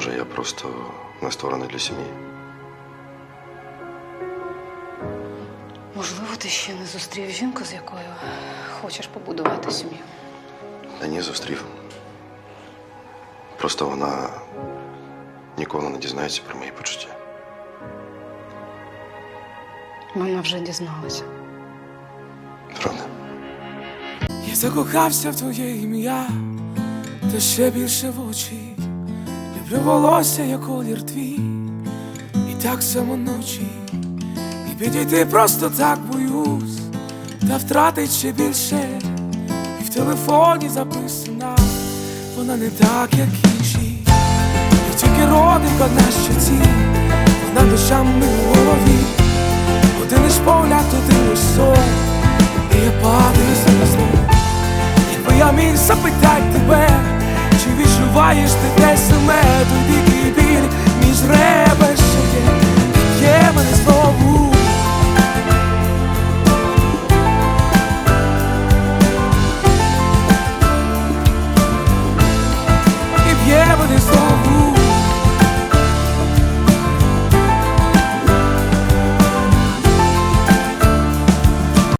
Може, я просто не створений для сім'ї. Можливо, ти ще не зустрів жінку, з якою хочеш побудувати сім'ю. Та ні, зустрів. Просто вона ніколи не дізнається про мої почуття. Вона вже дізналася. Правда? Я закохався в твоє ім'я, та ще більше в очі. Волосся, як колір твій, і так само ночі. І підійти просто так боюсь, та втратить ще більше. І в телефоні записана, вона не так, як інші. І тільки родинка на щоці, вона душами в голові. Один лиш погляд, один лиш сон, і я падаю за зло. Якби я міг запитати this